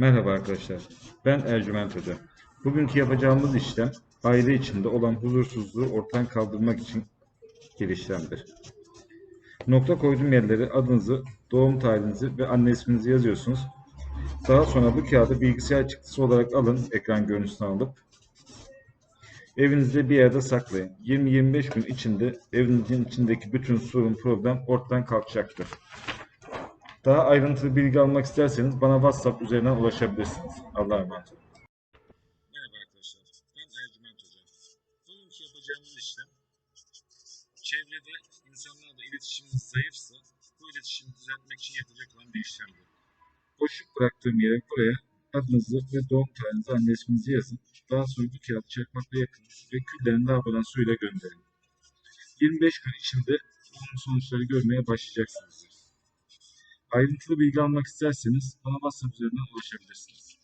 Merhaba arkadaşlar, ben Ercüment Hoca. Bugünkü yapacağımız işlem, aile içinde olan huzursuzluğu ortadan kaldırmak için bir işlemdir. Nokta koyduğum yerlere adınızı, doğum tarihinizi ve anne isminizi yazıyorsunuz. Daha sonra bu kağıdı bilgisayar çıktısı olarak alın, ekran görüntüsünü alıp evinizde bir yerde saklayın. 20-25 gün içinde evinizin içindeki bütün sorun, problem ortadan kalkacaktır. Daha ayrıntılı bilgi almak isterseniz bana WhatsApp üzerinden ulaşabilirsiniz. Allah'a emanet olun. Merhaba arkadaşlar. Ben Ercüment Hoca. Bugünkü yapacağımız işlem çevrede insanlarla iletişiminiz zayıfsa bu iletişimi düzeltmek için yapacak olan bir işlemdir. Boşluk bıraktığım yere buraya adınızı ve doğum tarihinizi, anne isminizi yazın. Daha sonra bu kağıdı çakmakla yakın ve küllerini lavabodan suyla gönderin. 25 gün içinde olumlu sonuçları görmeye başlayacaksınızdır. Ayrıntılı bilgi almak isterseniz bana WhatsApp üzerinden ulaşabilirsiniz.